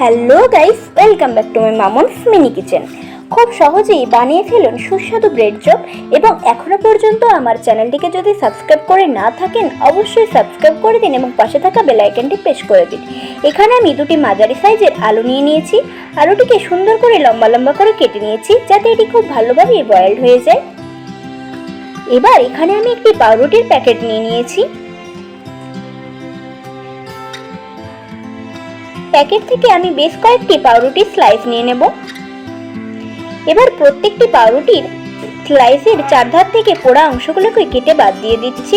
Hello guys, welcome back to my Mamon's mini kitchen. খুব সহজেই বানিয়ে ফেলুন সুস্বাদু ব্রেড চপ এবং এখনও পর্যন্ত আমার চ্যানেলটিকে যদি সাবস্ক্রাইব করে না থাকেন, অবশ্যই সাবস্ক্রাইব করে দিন এবং পাশে থাকা বেল আইকনটি প্রেস করে দিন। এখানে আমি দুটি মাঝারি সাইজের আলু নিয়ে নিয়েছি, আলুটিকে সুন্দর করে লম্বা লম্বা করে কেটে নিয়েছি যাতে এটি খুব ভালোভাবে বয়েলড হয়ে যায়। এবার এখানে আমি একটি পাউরুটির প্যাকেট নিয়ে নিয়েছি। প্যাকেট থেকে আমি বেশ কয়েকটি পাউরুটির স্লাইস নিয়ে নেব। এবার প্রত্যেকটি পাউরুটির স্লাইসের চারধার থেকে পোড়া অংশগুলোকে কেটে বাদ দিয়ে দিচ্ছি।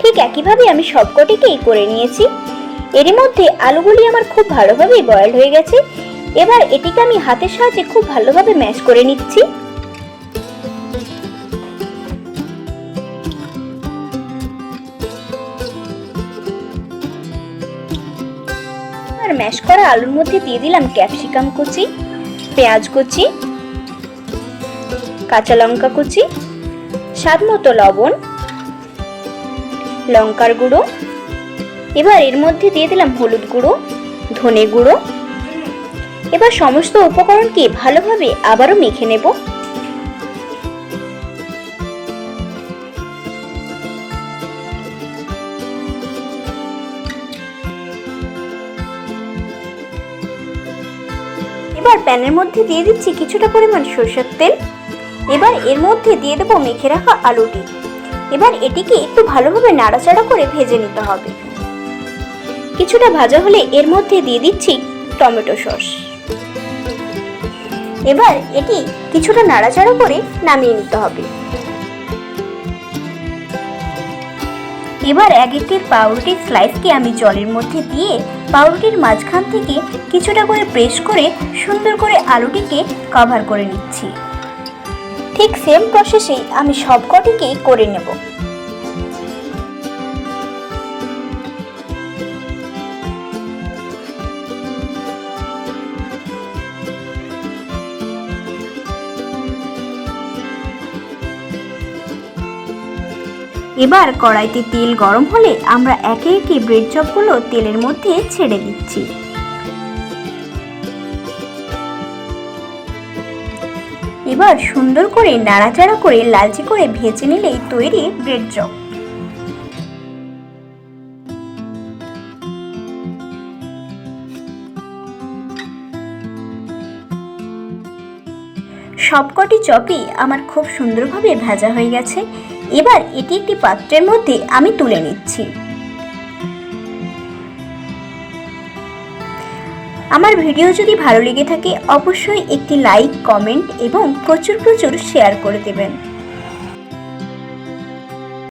ঠিক একইভাবে আমি সবকটিকেই করে নিয়েছি। এরই মধ্যে আলুগুলি আমার খুব ভালোভাবেই বয়েল হয়ে গেছে। এবার এটিকে আমি হাতের সাহায্যে খুব ভালোভাবে ম্যাশ করে নিচ্ছি। আর ম্যাশ করা আলুর মধ্যে দিয়ে দিলাম ক্যাপসিকাম কুচি, পেঁয়াজ কুচি, কাঁচা লঙ্কা কুচি, স্বাদ মতো লবণ, লঙ্কার গুঁড়ো। এবার এর মধ্যে দিয়ে দিলাম হলুদ গুঁড়ো, ধনে গুঁড়ো। এবার সমস্ত উপকরণকে ভালোভাবে আবারও মেখে নেব। এবার প্যানের মধ্যে দিয়ে দিচ্ছি কিছুটা পরিমাণ সরষের তেল। এবার এর মধ্যে দিয়ে দেবো মেখে রাখা আলুটি। এবার এটিকে একটু ভালোভাবে নাড়াচাড়া করে ভেজে নিতে হবে। কিছুটা ভাজা হলে এর মধ্যে দিয়ে দিচ্ছি টমেটো সস। এবার এটি কিছুটা নাড়াচাড়া করে নামিয়ে নিতে হবে। এবার এক একটি পাউরুটির স্লাইসকে আমি জলের মধ্যে দিয়ে পাউরুটির মাঝখান থেকে কিছুটা করে প্রেস করে সুন্দর করে আলুটিকে কভার করে নিচ্ছি। ঠিক সেম প্রসেসেই আমি সবকটিকেই করে নেব। এবার কড়াইতে তেল গরম হলে আমরা একে একে ব্রেড চপগুলো তেলের মধ্যে ছেড়ে দিচ্ছি। এবার সুন্দর করে নাড়াচাড়া করে লালচে করে ভেজে নিলেই তৈরি ব্রেড চপ। সবকটি চপই আমার খুব সুন্দরভাবে ভাজা হয়ে গেছে। এবার এটি একটি পাত্রের মধ্যে আমি তুলে নিচ্ছি। আমার ভিডিও যদি ভালো লেগে থাকে, অবশ্যই একটি লাইক, কমেন্ট এবং প্রচুর প্রচুর শেয়ার করে দেবেন।